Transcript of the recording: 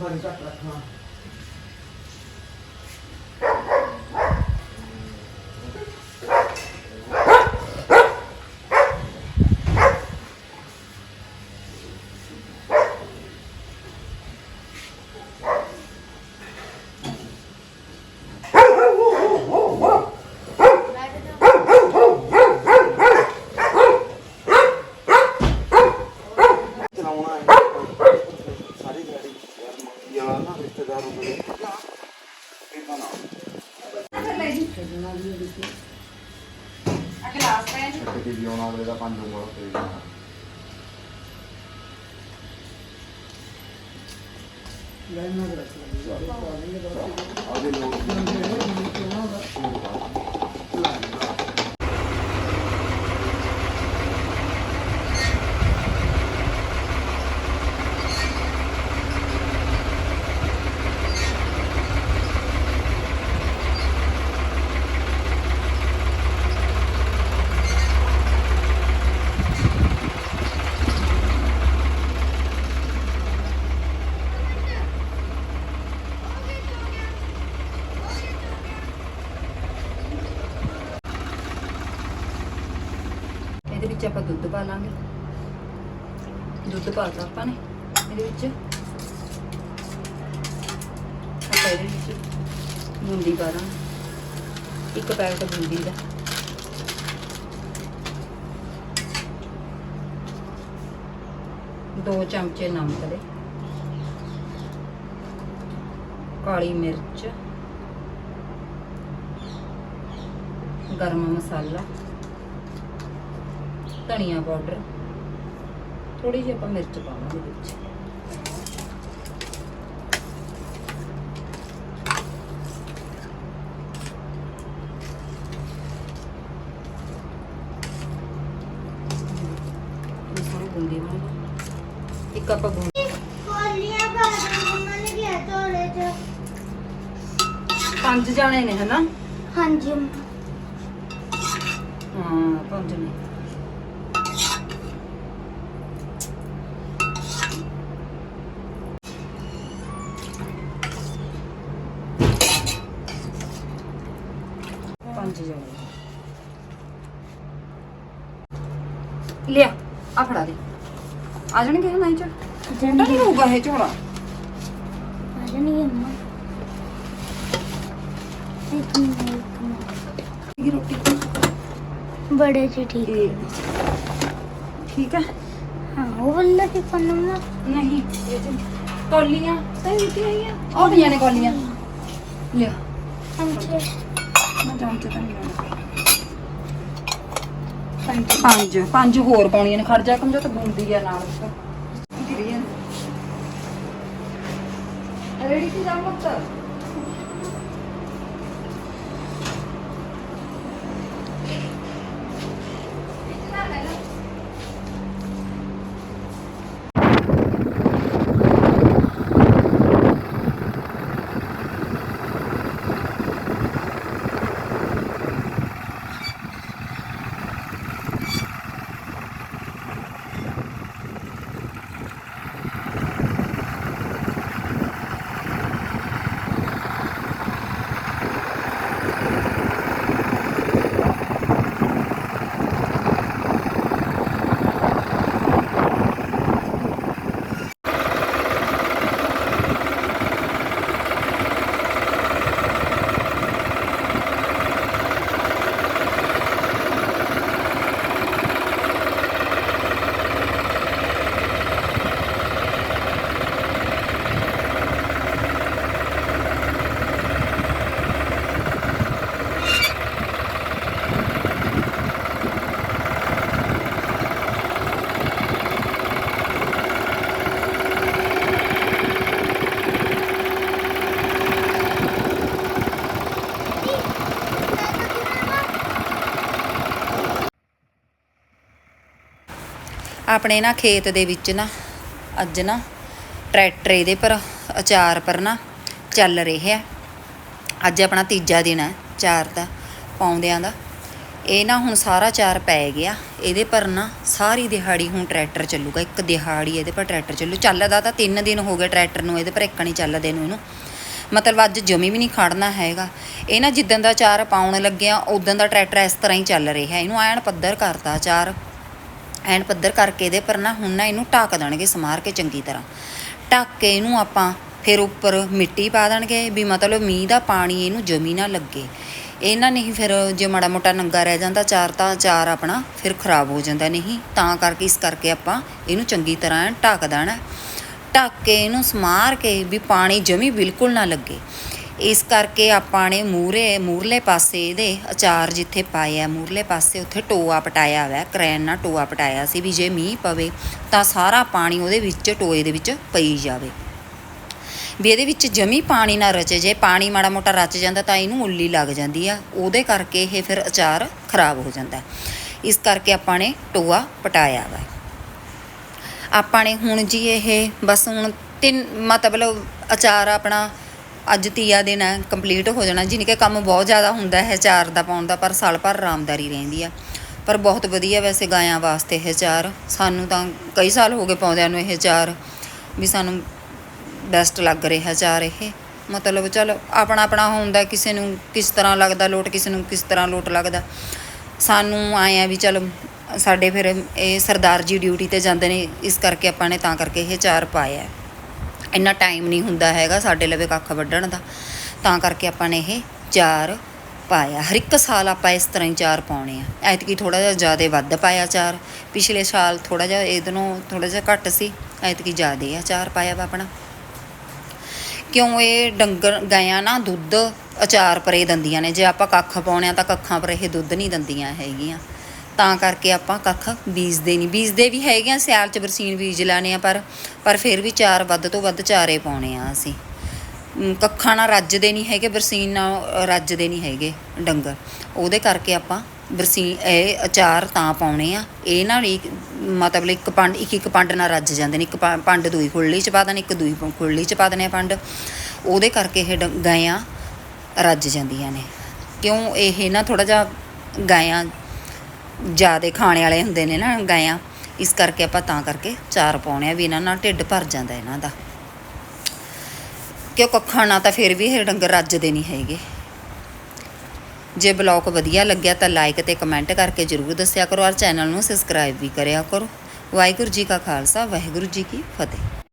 ਬੜੀ ਘੱਟ ਰੱਖਣਾ ਨਾ ਵੀ ਆਉਣਾ ਅਗਲੇ ਦਾ ਪੰਜ ਉਂਗਲ ਤੇ ਆਗੇ ਲੋਕ। ਇਹਦੇ ਵਿੱਚ ਆਪਾਂ ਦੁੱਧ ਪਾ ਲਾਂਗੇ। ਦੁੱਧ ਪਾਤਾ ਆਪਾਂ ਨੇ ਇਹਦੇ ਵਿੱਚ। ਆਪਾਂ ਇਹਦੇ ਵਿੱਚ ਬੂੰਦੀ ਪਾ ਦਾਂਗੇ ਇੱਕ ਪੈਕਟ ਬੂੰਦੀ ਦਾ। ਦੋ ਚਮਚੇ ਨਮਕ ਦੇ। ਕਾਲੀ ਮਿਰਚ। ਗਰਮ ਮਸਾਲਾ। ਧਨੀਆ ਪਾਊਡਰ। ਥੋੜੀ ਜਿਹੀ ਆਪਾਂ ਮਿਰਚ ਪਾਵਾਂਗੇ ਵਿੱਚ। ਇੱਕ ਆਪਾਂ ਕੋਲੀਆਂ ਚ। ਪੰਜ ਜਾਣੇ ਨੇ ਹਨਾ? ਹਾਂਜੀ ਹਾਂ ਪੰਜ ਨੇ ਪੰਜ ਜਾਣੇ ਲਿਆ ਆ ਫੜਾ ਦੇ। ਆ ਜਾਣਗੇ ਨਾ ਇਹ ਚ ਠੰਡਾ ਨਹੀਂ ਹੋਊਗਾ ਇਹ ਝੋਲਾ। ਆਜਣੀ ਅੰਮਾ ਇੱਕ ਮਿੰਟ ਇੱਕ ਮਿੰਟ। ਇਹ ਰੋਟੀ। ਬੜੇ ਚ ਠੀਕ ਇਹ ਠੀਕ ਹੈ? ਹਾਂ ਉਹ ਵਾਲਾ ਕੀ ਪੰਨਾ ਨਹੀਂ ਇਹ ਚ ਕੌਲੀਆਂ ਤਾਂ ਉੱਤੇ ਆਈਆਂ ਉਹ ਪਈਆਂ ਨੇ ਕੌਲੀਆਂ। ਲਿਆ। ਹਾਂਜੀ। ਮੈਂ ਚਮਚ ਤਾਂ ਨਹੀਂ ਲੈਣਾ ਪੰਜ ਪੰਜ ਹੋਰ ਪਾਉਣੀਆਂ ਨੇ। ਖੜ ਜਾ ਕਮਜੋ ਤਾਂ ਬੁੰਦੀ ਆ ਨਾਲ। ਗਿਰੀ ਆ ਰੈਡੀ ਕੀ ਜਾਮ ਮਤ ਆਪਣੇ ਨਾ ਖੇਤ ਦੇ ਵਿੱਚ ਨਾ, ਅੱਜ ਨਾ ਟਰੈਕਟਰ ਇਹਦੇ ਪਰ, ਅਚਾਰ ਪਰ ਨਾ ਚੱਲ ਰਿਹਾ। ਹੈ ਅੱਜ ਆਪਣਾ ਤੀਜਾ ਦਿਨ ਹੈ ਚਾਰ ਦਾ, ਪਾਉਂਦਿਆਂ ਦਾ। ਇਹ ਨਾ ਹੁਣ ਸਾਰਾ ਚਾਰ ਪੈ ਗਿਆ। ਇਹਦੇ ਪਰ ਨਾ ਸਾਰੀ ਦਿਹਾੜੀ ਹੁਣ ਟਰੈਕਟਰ ਚੱਲੂਗਾ। ਇੱਕ ਦਿਹਾੜੀ ਇਹਦੇ ਪਰ ਟਰੈਕਟਰ ਚੱਲੂ। ਚੱਲਦਾ ਤਾਂ 3 ਦਿਨ ਹੋ ਗਏ ਟਰੈਕਟਰ ਨੂੰ, ਇਹਦੇ ਪਰ ਇੱਕ ਨਹੀਂ ਚੱਲਦੇ ਨੂੰ ਇਹਨੂੰ। ਮਤਲਬ ਅੱਜ ਜਮੀ ਵੀ ਨਹੀਂ ਖੜਨਾ ਹੈਗਾ। ਇਹ ਨਾ ਜਿੱਦਣ ਦਾ ਚਾਰ ਪਾਉਣ ਲੱਗਿਆ, ਉਦੋਂ ਦਾ ਟਰੈਕਟਰ ਇਸ ਤਰ੍ਹਾਂ ਹੀ ਚੱਲ ਰਿਹਾ। ਇਹਨੂੰ ਐਨ ਪੱਧਰ ਕਰਤਾ ਚਾਰ ਐਨ ਪੱਧਰ ਕਰਕੇ ਇਹਦੇ ਪਰ ਨਾ ਹੁਣ ਨਾ ਇਹਨੂੰ ਢੱਕ ਦੇਣਗੇ ਸਮਾਰ ਕੇ ਚੰਗੀ ਤਰ੍ਹਾਂ। ਢੱਕ ਕੇ ਇਹਨੂੰ ਆਪਾਂ ਫਿਰ ਉੱਪਰ ਮਿੱਟੀ ਪਾ ਦੇਣਗੇ ਵੀ ਮਤਲਬ ਮੀਂਹ ਦਾ ਪਾਣੀ ਇਹਨੂੰ ਜਮੀ ਨਾ ਲੱਗੇ। ਇਹਨਾਂ ਨਹੀਂ ਫਿਰ ਜੇ ਮਾੜਾ ਮੋਟਾ ਨੰਗਾ ਰਹਿ ਜਾਂਦਾ ਚਾਰ ਤਾਂ ਚਾਰ ਆਪਣਾ ਫਿਰ ਖਰਾਬ ਹੋ ਜਾਂਦਾ ਨਹੀਂ। ਤਾਂ ਕਰਕੇ ਇਸ ਕਰਕੇ ਆਪਾਂ ਇਹਨੂੰ ਚੰਗੀ ਤਰ੍ਹਾਂ ਢੱਕ ਦੇਣਾ। ਢੱਕ ਕੇ ਇਹਨੂੰ ਸਮਾਰ ਕੇ ਵੀ ਪਾਣੀ ਜਮੀ ਬਿਲਕੁਲ ਨਾ ਲੱਗੇ। ਇਸ ਕਰਕੇ ਆਪਾਂ ਨੇ ਮੂਰੇ ਮੂਰਲੇ ਪਾਸੇ ਇਹਦੇ ਅਚਾਰ ਜਿੱਥੇ ਪਾਇਆ ਮੂਰਲੇ ਪਾਸੇ ਉੱਥੇ ਟੋਆ ਪਟਾਇਆ ਹੋਇਆ, ਕਰੈਨ ਨਾਲ ਟੋਆ ਪਟਾਇਆ ਸੀ ਵੀ ਜੇ ਮੀਂਹ ਪਵੇ ਤਾਂ ਸਾਰਾ ਪਾਣੀ ਉਹਦੇ ਵਿੱਚ, ਟੋਏ ਦੇ ਵਿੱਚ ਪਈ ਜਾਵੇ। ਵੀ ਇਹਦੇ ਵਿੱਚ ਜਮੀ ਪਾਣੀ ਨਾ ਰਚੇ, ਜੇ ਪਾਣੀ ਮਾੜਾ ਮੋਟਾ ਰਚ ਜਾਂਦਾ ਤਾਂ ਇਹਨੂੰ ਉੱਲੀ ਲੱਗ ਜਾਂਦੀ ਆ, ਉਹਦੇ ਕਰਕੇ ਇਹ ਫਿਰ ਅਚਾਰ ਖਰਾਬ ਹੋ ਜਾਂਦਾ। ਇਸ ਕਰਕੇ ਆਪਾਂ ਨੇ ਟੋਆ ਪਟਾਇਆ ਵਾ। ਆਪਾਂ ਨੇ ਹੁਣ ਜੀ ਇਹ, ਬਸ ਹੁਣ ਤਿੰਨ ਮਤਲਬ ਅਚਾਰ ਆਪਣਾ ਅੱਜ ਤੀਆ ਦਿਨ ਹੈ ਕੰਪਲੀਟ ਹੋ ਜਾਣਾ। ਜਿਹਨੇ ਕਿ ਕੰਮ ਬਹੁਤ ਜ਼ਿਆਦਾ ਹੁੰਦਾ ਹੈ ਚਾਰ ਦਾ ਪਾਉਣ ਦਾ, ਪਰ ਸਾਲ ਭਰ ਆਰਾਮਦਾਰੀ ਰਹਿੰਦੀ ਆ। ਪਰ ਬਹੁਤ ਵਧੀਆ ਵੈਸੇ ਗਾਇਆਂ ਵਾਸਤੇ ਇਹ ਚਾਰ ਸਾਨੂੰ ਤਾਂ ਕਈ ਸਾਲ ਹੋ ਗਏ ਪਾਉਂਦਿਆਂ ਨੂੰ ਇਹ ਚਾਰ ਵੀ ਸਾਨੂੰ ਬੈਸਟ ਲੱਗ ਰਿਹਾ ਚਾਰ ਇਹ। ਮਤਲਬ ਚਲ ਆਪਣਾ ਆਪਣਾ ਹੁੰਦਾ, ਕਿਸੇ ਨੂੰ ਕਿਸ ਤਰ੍ਹਾਂ ਲੱਗਦਾ ਲੋਟ, ਕਿਸੇ ਨੂੰ ਕਿਸ ਤਰ੍ਹਾਂ ਲੋਟ ਲੱਗਦਾ। ਸਾਨੂੰ ਆਏ ਆ ਵੀ ਚਲ ਸਾਡੇ ਫਿਰ ਇਹ ਸਰਦਾਰ ਜੀ ਡਿਊਟੀ ਤੇ ਜਾਂਦੇ ਨੇ, ਇਸ ਕਰਕੇ ਆਪਾਂ ਨੇ ਤਾਂ ਕਰਕੇ ਇਹ ਚਾਰ ਪਾਇਆ। ਇੰਨਾ ਟਾਈਮ ਨਹੀਂ ਹੁੰਦਾ ਹੈਗਾ ਸਾਡੇ ਲਵੇ ਕੱਖ ਵੱਢਣ ਦਾ। ਤਾਂ ਕਰਕੇ ਆਪਾਂ ਨੇ ਇਹ ਚਾਰ ਪਾਇਆ। ਹਰ ਇੱਕ ਸਾਲ ਆਪਾਂ ਇਸ ਤਰ੍ਹਾਂ ਹੀ ਚਾਰ ਪਾਉਣੇ ਆ। ਐਤਕੀ ਥੋੜਾ ਜਿਹਾ ਜ਼ਿਆਦਾ ਵੱਧ ਪਾਇਆ ਚਾਰ। ਪਿਛਲੇ ਸਾਲ ਥੋੜਾ ਜਿਹਾ ਇਹਦੇ ਨੂੰ ਥੋੜਾ ਜਿਹਾ ਘੱਟ ਸੀ। ਐਤਕੀ ਜ਼ਿਆਦਾ ਆ ਚਾਰ ਪਾਇਆ ਵਾ ਆਪਣਾ। ਕਿਉਂ ਇਹ ਡੰਗਰ, ਗਾਇਆਂ ਨਾ ਦੁੱਧ ਅਚਾਰ ਪਰੇ ਦਿੰਦੀਆਂ ਨੇ। ਜੇ ਆਪਾਂ ਕੱਖ ਪਾਉਣੇ ਆ ਤਾਂ ਕੱਖਾਂ ਪਰ ਇਹ ਦੁੱਧ ਨਹੀਂ ਦਿੰਦੀਆਂ ਹੈਗੀਆਂ। ਤਾਂ ਕਰਕੇ ਆਪਾਂ ਕੱਖ ਬੀਜਦੇ ਨਹੀਂ। ਬੀਜਦੇ ਵੀ ਹੈਗੇ ਆ, ਸਿਆਲ ਚ ਬਰਸੀਨ ਬੀਜ ਲੈਣੇ ਆ, ਪਰ ਪਰ ਫਿਰ ਵੀ ਚਾਰ ਵੱਧ ਤੋਂ ਵੱਧ ਚਾਰੇ ਪਾਉਣੇ ਆ ਅਸੀਂ। ਕੱਖਾਂ ਨਾਲ ਰੱਜਦੇ ਨਹੀਂ ਹੈਗੇ, ਬਰਸੀਨ ਨਾਲ ਰੱਜਦੇ ਨਹੀਂ ਹੈਗੇ ਡੰਗਰ। ਉਹਦੇ ਕਰਕੇ ਆਪਾਂ ਬਰਸੀਨ, ਇਹ ਅਚਾਰ ਤਾਂ ਪਾਉਣੇ ਆ। ਇਹ ਨਾਲ ਇੱਕ ਮਤਲਬ ਇੱਕ ਪੰਡ, ਇੱਕ ਇੱਕ ਪੰਡ ਨਾਲ ਰੱਜ ਜਾਂਦੇ ਨੇ। ਇੱਕ ਪੰ- ਪੰਡ ਦੂਈ ਖੁਰਲੀ ਚ ਪਾ ਦੇਣੀ, ਇੱਕ ਦੂਈ ਪ- ਖੁਰਲੀ ਚ ਪਾ ਦੇਣੇ ਆ ਪੰਡ। ਉਹਦੇ ਕਰਕੇ ਇਹ ਡ- ਗਾਇਆਂ ਰੱਜ ਜਾਂਦੀਆਂ ਨੇ। ਕਿਉਂ ਇਹ ਨਾ ਥੋੜਾ ਜਿਹਾ ਗਾਇਆਂ ਜਿਆਦੇ ਖਾਣੇ ਵਾਲੇ ਹੁੰਦੇ ਨੇ ਨਾ ਗਾਇਆਂ, ਇਸ ਕਰਕੇ ਆਪਾਂ ਤਾਂ ਕਰਕੇ ਚਾਰ ਪਾਉਣੇ ਆ ਵੀ ਇਹਨਾਂ ਨਾਲ ਢਿੱਡ ਭਰ ਜਾਂਦਾ ਇਹਨਾਂ ਦਾ। ਕਿਉਂ ਕੱਖਾਂ ਨਾਲ ਤਾਂ ਫਿਰ ਵੀ ਇਹ ਡੰਗਰ ਰੱਜਦੇ ਨਹੀਂ ਹੈਗੇ। ਜੇ ਬਲੌਗ ਵਧੀਆ ਲੱਗਿਆ ਤਾਂ ਲਾਈਕ ਤੇ ਕਮੈਂਟ ਕਰਕੇ ਜਰੂਰ ਦੱਸਿਆ ਕਰੋ। ਔਰ ਚੈਨਲ ਨੂੰ ਸਬਸਕ੍ਰਾਈਬ ਵੀ ਕਰਿਆ ਕਰੋ। ਵਾਹਿਗੁਰੂ ਜੀ ਕਾ ਖਾਲਸਾ, ਵਾਹਿਗੁਰੂ ਜੀ ਕੀ ਫਤਿਹ।